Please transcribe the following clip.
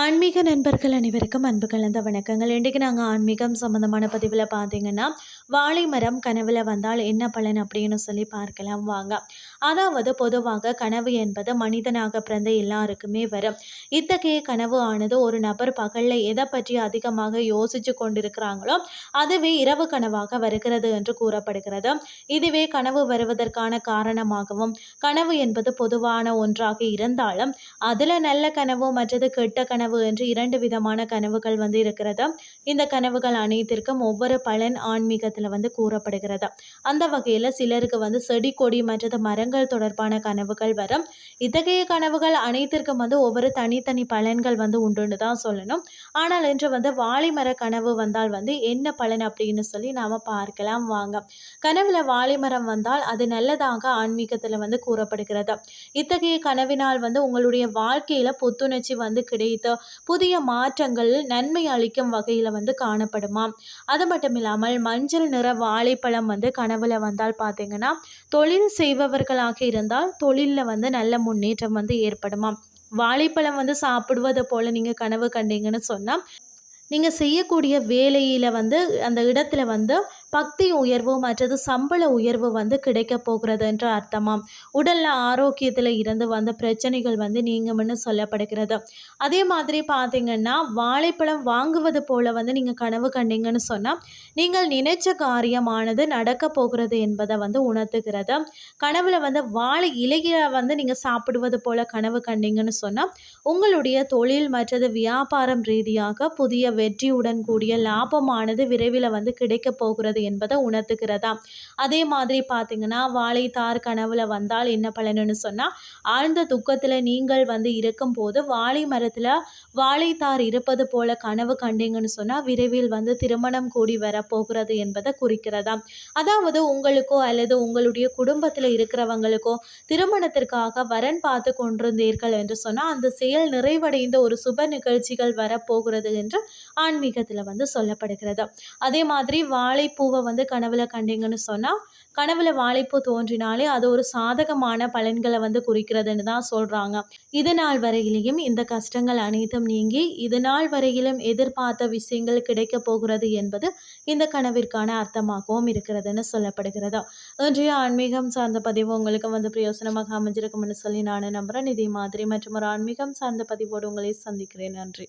ஆன்மீக நண்பர்கள் அனைவருக்கும் அன்பு கலந்த வணக்கங்கள். இன்றைக்கு நாங்கள் ஆன்மீகம் சம்மந்தமான பதிவில் பார்த்தீங்கன்னா வாழை மரம் கனவில் வந்தால் என்ன பலன் அப்படின்னு சொல்லி பார்க்கலாம் வாங்க. அதாவது பொதுவாக கனவு என்பது மனிதனாக பிறந்த எல்லாருக்குமே வரும். இத்தகைய கனவு ஆனது ஒரு நபர் பகலில் எதை பற்றி அதிகமாக யோசிச்சு கொண்டிருக்கிறாங்களோ அதுவே இரவு கனவாக வருகிறது என்று கூறப்படுகிறது. இதுவே கனவு வருவதற்கான காரணமாகவும் கனவு என்பது பொதுவான ஒன்றாக இருந்தாலும் அதில் நல்ல கனவு மற்றது கெட்ட கனவு கனவு என்று இரண்டு விதமான கனவுகள் வந்து இருக்கிறது. இந்த கனவுகள் அனைத்திற்கும் ஒவ்வொரு பலன் ஆன்மீகத்தில் வந்து கூறப்படுகிறது. அந்த வகையில் சிலருக்கு வந்து செடி கொடி மற்றது மரங்கள் தொடர்பான கனவுகள் வரும். இத்தகைய கனவுகள் அனைத்திற்கும் வந்து ஒவ்வொரு தனித்தனி பலன்கள் வந்து உண்டுன்னு தான் சொல்லணும். ஆனால் இன்று வந்து வாழைமர கனவு வந்தால் வந்து என்ன பலன் அப்படின்னு சொல்லி நாம் பார்க்கலாம் வாங்க. கனவுல வாழைமரம் வந்தால் அது நல்லதாக ஆன்மீகத்தில் வந்து கூறப்படுகிறது. இத்தகைய கனவினால் வந்து உங்களுடைய வாழ்க்கையில் புத்துணர்ச்சி வந்து கிடைத்து புதிய மாற்றங்கள் நன்மை அளிக்கும் வகையில் வந்து காணப்படுமாம் அது மட்டும் இல்லாமல் மஞ்சள் நிற வாழைப்பழம் வந்து கனவுல வந்தால் பார்த்தீங்கன்னா தொழில் செய்பவர்களாக இருந்தால் தொழிலில் வந்து நல்ல முன்னேற்றம் வந்து ஏற்படுமாம் வாழைப்பழம் வந்து சாப்பிடுவதை போல் நீங்கள் கனவு கண்டீங்கன்னு சொன்னால் நீங்கள் செய்யக்கூடிய வேலையில் வந்து அந்த இடத்துல வந்து பக்தி உயர்வு மற்றது சம்பள உயர்வு வந்து கிடைக்க போகிறது என்று அர்த்தமாம். உடலில் ஆரோக்கியத்தில் இருந்து வந்த பிரச்சனைகள் வந்து நீங்கும்னு சொல்லப்படுகிறது. அதே மாதிரி பார்த்தீங்கன்னா வாழைப்பழம் வாங்குவது போல் வந்து நீங்கள் கனவு கண்டீங்கன்னு சொன்னால் நீங்கள் நினைச்ச காரியமானது நடக்க போகிறது என்பதை வந்து உணர்த்துகிறது. கனவுல வந்து வாழை இலையை வந்து நீங்கள் சாப்பிடுவது போல் கனவு கண்டீங்கன்னு சொன்னால் உங்களுடைய தொழில் மற்றது வியாபாரம் ரீதியாக புதிய வெற்றியுடன் கூடிய லாபமானது விரைவில் வந்து கிடைக்க போகிறது என்பதை உணர்த்துகிறதா? அதே மாதிரி பார்த்தீங்கன்னா வாழைத்தார் கனவுல வந்தால் என்ன பலனுன்னு சொன்னால் ஆழ்ந்த துக்கத்தில் நீங்கள் வந்து இருக்கும்போது வாழை மரத்தில் வாழைத்தார் இருப்பது போல கனவு கண்டீங்கன்னு சொன்னால் விரைவில் வந்து திருமணம் கூடி வரப்போகிறது என்பதை குறிக்கிறதா? அதாவது உங்களுக்கோ அல்லது உங்களுடைய குடும்பத்தில் இருக்கிறவங்களுக்கோ திருமணத்திற்காக வரன் பார்த்து கொண்டிருந்தீர்கள் என்று சொன்னால் அந்த செயல் நிறைவடைந்த ஒரு சுப நிகழ்ச்சிகள் வரப்போகிறது என்று ஆன்மீகத்தில் வந்து சொல்லப்படுகிறது. அதே மாதிரி வாழைப்பூ பூவை வந்து கனவுல கண்டீங்கன்னு சொன்னால் கனவுல வாழைப்பூ தோன்றினாலே அது ஒரு சாதகமான பலன்களை வந்து குறிக்கிறதுன்னு தான் சொல்கிறாங்க இது நாள் வரையிலையும் இந்த கஷ்டங்கள் அனைத்தும் நீங்கி இது நாள் வரையிலும் எதிர்பார்த்த விஷயங்கள் கிடைக்க போகிறது என்பது இந்த கனவிற்கான அர்த்தமாகவும் இருக்கிறதுன்னு சொல்லப்படுகிறது. இன்றைய ஆன்மீகம் சார்ந்த பதிவு உங்களுக்கு வந்து பிரயோசனமாக அமைஞ்சிருக்கும்னு சொல்லி நான் நம்புகிறேன் இதே மாதிரி மற்றும் ஒரு ஆன்மீகம் சார்ந்த பதிவோடு உங்களை சந்திக்கிறேன். நன்றி.